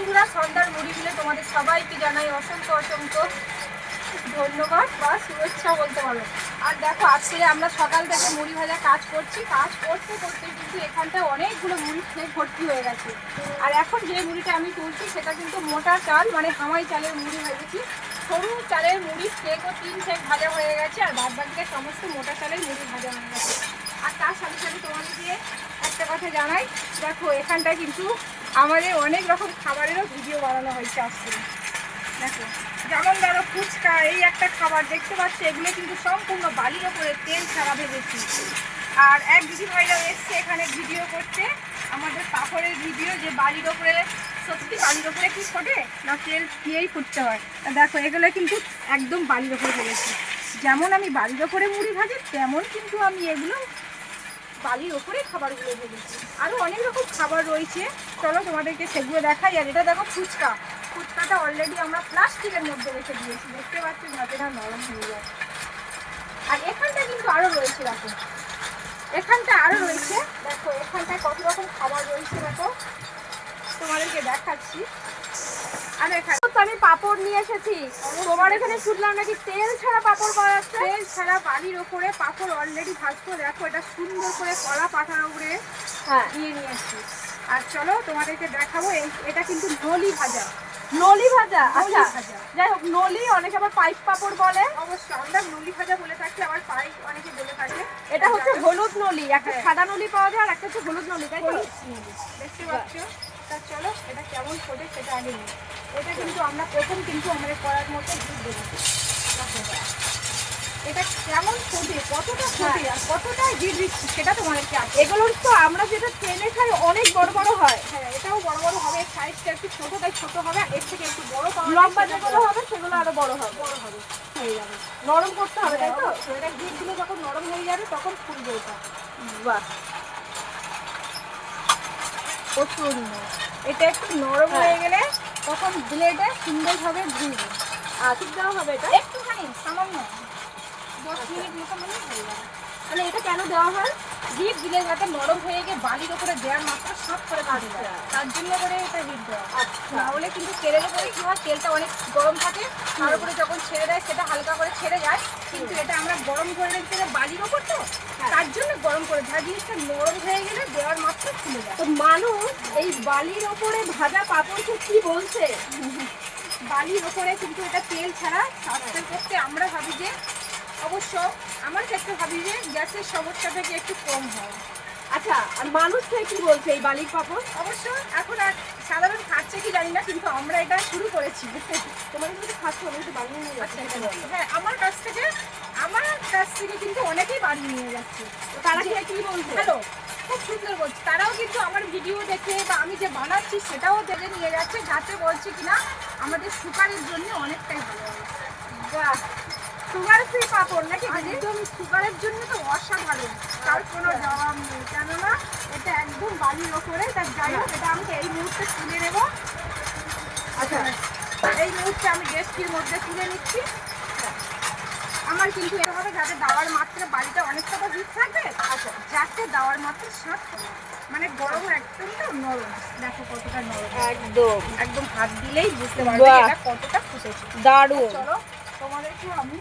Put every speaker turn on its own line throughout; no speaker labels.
বন্ধুরা, সন্ধ্যার মুড়ি মিলে তোমাদের সবাইকে জানাই অসংখ্য অসংখ্য ধন্যবাদ বা শুভেচ্ছা বলতে পারো। আর দেখো, আজকে আমরা সকাল থেকে মুড়ি ভাজা কাজ করছি। কাজ করতে করতে কিন্তু এখানটায় অনেকগুলো মুড়ি খেয়ে ভর্তি হয়ে গেছে। আর এখন যে মুড়িটা আমি তুলছি, সেটা কিন্তু মোটা চাল মানে হামাই চালের মুড়ি ভেজেছি। সরু চালের মুড়ি ও তিন ঠেক ভাজা হয়ে গেছে, আর বাদ বাকিটা সমস্ত মোটা চালের মুড়ি ভাজা হয়ে গেছে। আর তার সাথে সাথে তোমাদেরকে একটা কথা জানাই। দেখো, এখানটায় কিন্তু আমাদের অনেক রকম খাবারেরও ভিডিও বানানো হয়েছে আজকে। দেখো, যেমন ধরো ফুচকা, এই একটা খাবার দেখতে পাচ্ছ, এগুলো কিন্তু সম্পূর্ণ বালির ওপরে তেল ছাড়া ভেবেছি আর এক দিদি ভাইরা এসছে এখানে ভিডিও করতে। আমাদের পাপড়ের ভিডিও যে বালির ওপরে, সত্যি বালির ওপরে কি ফোটে? না, তেল দিয়েই ফুটতে হয়। দেখো, এগুলো কিন্তু একদম বালির ওপরে ভেবেছি যেমন আমি বালির ওপরে মুড়ি ভাজি, তেমন কিন্তু আমি এগুলো বালির ওপরে খাবারগুলো ভেবেছি আরও অনেক রকম খাবার রয়েছে। চলো তোমাদেরকে সেগুলো দেখাই। আর এটা দেখো ফুচকা। ফুচকাটা অলরেডি আমরা প্লাস্টিকের মধ্যে রেখে দিয়েছি। দেখতে পাচ্ছি যাতে না নরম হয়ে যায় আর এখানটা কিন্তু আরও রয়েছে, দেখো। এখানটা আরও রয়েছে। দেখো, এখানটায় কত রকম খাবার রয়েছে, দেখো। তোমাদেরকে দেখাচ্ছি। আর এখানে
তো আমি পাপড় নিয়ে এসেছি। তোমার এখানে শুনলাম নাকি তেল ছাড়া পাপড় পাওয়া যাচ্ছে?
তেল ছাড়া বালির ওপরে পাপড় অলরেডি ভাজতো দেখো এটা সুন্দর করে কলা পাতার উপরে
হ্যাঁ।
দিয়ে নিয়ে এসছি। আর চলো তোমাদেরকে দেখাবো এই- এটা কিন্তু নলি ভাজা।
নলি ভাজা? আচ্ছা যাই হোক নলি অনেকে আবার পাইপ পাপড় বলে।
অবশ্যই আমরা নলি ভাজা বলে থাকি আবার পাই অনেকে বলে থাকে।
এটা হচ্ছে হলুদ নলি একটা
হ্যাঁ।
সাদা নলি পাওয়া যায় আর একটা হচ্ছে হলুদ নলি তাই তো?
দেখতে পাচ্ছ? তা চলো এটা কেমন ফোটে সেটা আগে নিই। এটা কিন্তু আমরা প্রথম কিন্তু আমাদের করার মতো দুধ দেবো এটা কেমন ফোটে কতটা ফোটে আর কতটা দিচ্ছি সেটা তোমাদেরকে
এগুলোর তো আমরা যেটা ট্রেনে খাই অনেক বড় বড় হয়।
হ্যাঁ এটাও বড় বড় হবে সাইজটা একটু ছোট তাই ছোট হবে আর এর থেকে একটু বড়
লম্বা যেগুলো হবে সেগুলো আরও বড় হবে।
বড় হবে। হয়ে যাবে।
নরম করতে হবে তাই তো?
এটা হিটগুলো যখন নরম হয়ে যাবে তখন ওটা
বাহ।
প্রচুর এটা একটু নরম
হ্যাঁ।
হয়ে গেলে তখন ব্লেডে সুন্দরভাবে ধুইবে
আর ঠিক দেওয়া হবে এটা?
একটুখানি সামান্য। দশ। মিনিট মতো মানে হয়ে যাবে
তাহলে এটা কেন দেওয়া হয়?
ডিপ দিলে যাতে নরম হয়ে গিয়ে বালির ওপরে দেওয়ার মাত্রা সব করে কাজ
আচ্ছা।
তার জন্য করে এটা হিট দেওয়া নাহলে কিন্তু তেলের উপরে কি হয়? তেলটা অনেক গরম থাকে। তার উপরে যখন ছেড়ে দেয় সেটা হালকা করে ছেড়ে যায়। কিন্তু এটা আমরা গরম করে রেখে দেবো বালির ওপর তো। তার জন্য গরম করে দেয় জিনিসটা নরম হয়ে গেলে দেওয়ার মাত্রা খুলে যায়।
তো মানুষ এই বালির ওপরে ভাজা পাপড়কে কি বলছে?
বালির ওপরে কিন্তু এটা তেল ছাড়া স্বাস্থ্যের পক্ষে আমরা ভাবি যে অবশ্য আমার ক্ষেত্রে ভাবি যে গ্যাসের সমস্যা থেকে একটু কম হয়।
আচ্ছা আর মানুষ থেকে কি বলছে এই বালির পাপড়
অবশ্য এখন আর সাধারণ খাচ্ছে কি জানি না কিন্তু আমরা এটা শুরু করেছি।
তোমার কিন্তু খাচ্ছ আমি একটু বানিয়ে নিয়ে যাচ্ছি।
আচ্ছা, হ্যাঁ আমার কাছ থেকে আমার কাছ থেকে কিন্তু অনেকেই বাড়িয়ে নিয়ে যাচ্ছে।
তারা খেয়ে কি বলছে?
হ্যালো খুব সুন্দর বলছে। তারাও কিন্তু আমার ভিডিও দেখে বা আমি যে বানাচ্ছি সেটাও দেখে নিয়ে যাচ্ছে। যাতে বলছে কিনা আমাদের সুগারের জন্য অনেকটাই ভালো হবে। সুগার ফ্রি পাপড় নাকি একদম সুগারের জন্য তো অসাধারণ। তার কোনো জবাব নেই। কেননা এটা একদম বালির ওপরে তার যাই হোক এটা আমাকে এই মুহূর্তে তুলে নেব।
আচ্ছা।
এই মুহূর্তে আমি ডেস্কির মধ্যে তুলে নিচ্ছি। আমার কিন্তু এটা হবে যাতে দাওয়ার মাত্রা বাড়িটা অনেকটা তো হিট থাকবে আচ্ছা। যাতে দাওয়ার মাত্রা সাত মানে গরম একদম তো নরম। দেখো কতটা নরম।
একদম।
একদম হাত দিলেই বুঝতে পারবে এটা কতটা ফুটেছে।
দারুণ।
চলো তোমাদেরকে আমি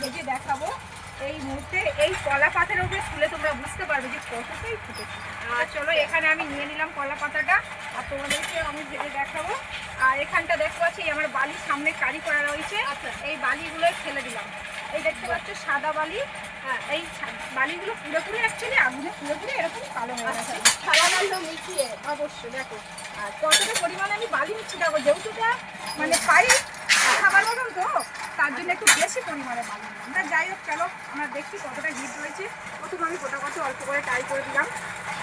ভেজে দেখাবো। এই মুহূর্তে এই কলা পাতার উপরে তুলে তোমরা বুঝতে পারবে যে কতটাই ফুটেছে আর চলো এখানে আমি নিয়ে নিলাম কলা পাতাটা আর তোমাদেরকে আমি ভেজে দেখাবো। আর এখানটা দেখতে পাচ্ছি আমার বালির সামনে কারি করা রয়েছে।
আচ্ছা।
এই বালিগুলো ফেলে দিলাম। এই দেখতে পাচ্ছ সাদা বালি। হ্যাঁ। এই বালিগুলো পুরোপুরি অ্যাকচুয়ালি আগুনে পুরোপুরি এরকম কালো হয়ে গেছে।
সাদা নাড়লো মিশিয়ে।
অবশ্যই দেখো। আর কতটা পরিমাণে আমি বালি নিচ্ছি দেখো যেহেতু এটা মানে পাই খাবার মতন তো? তার জন্য একটু বেশি পরিমাণে বালি নিলাম তা যাই হোক চলো আমরা দেখছি কতটা হিট রয়েছে প্রথমে আমি গোটা কত অল্প করে ট্রাই করে দিলাম।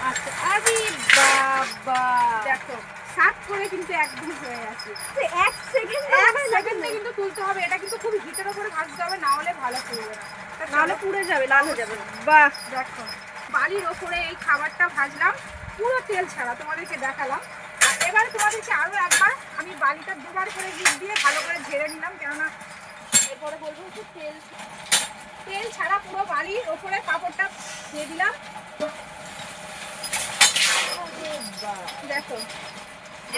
আচ্ছা আরে বাবা!
দেখো সাত করে কিন্তু একদম হয়ে
এক সেকেন্ড
এক সেকেন্ডে কিন্তু তুলতে হবে। এটা কিন্তু খুব হিটের ওপরে ভাজতে হবে না হলে ভালো না।
নাহলে পুড়ে যাবে লাল হয়ে যাবে। বাহ!
দেখো বালির ওপরে এই খাবারটা ভাজলাম। পুরো তেল ছাড়া তোমাদেরকে দেখালাম। এবার তোমাদেরকে আরও একবার আমি বালিটা দুবার করে হিট দিয়ে ভালো করে ঝেড়ে নিলাম। কেননা এরপরে বলব একটু তেল তেল ছাড়া পুরো বালির ওপরে কাপড়টা দিয়ে দিলাম। দেখো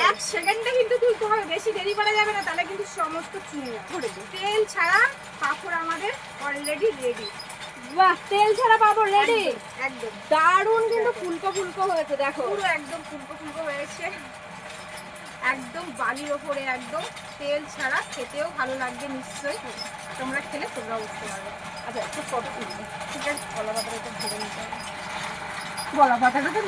এক সেকেন্ডে কিন্তু তুলতে হবে বেশি দেরি করা যাবে না তাহলে কিন্তু সমস্ত চুনে যাবে। তেল ছাড়া পাপড় আমাদের অলরেডি রেডি
বাহ তেল ছাড়া পাপড় রেডি
একদম
দারুণ কিন্তু ফুলকো ফুলকো হয়েছে দেখো।
পুরো একদম ফুলকো ফুলকো হয়েছে। একদম বালির ওপরে, একদম তেল ছাড়া খেতেও ভালো লাগবে নিশ্চয়ই। তোমরা খেলে তোমরা উঠতে পারবে। আচ্ছা একটু ফটো তুলবে ঠিক আছে, কলা পাতাটা একটু ধরে নিতে হবে। গলা পাতাটা তো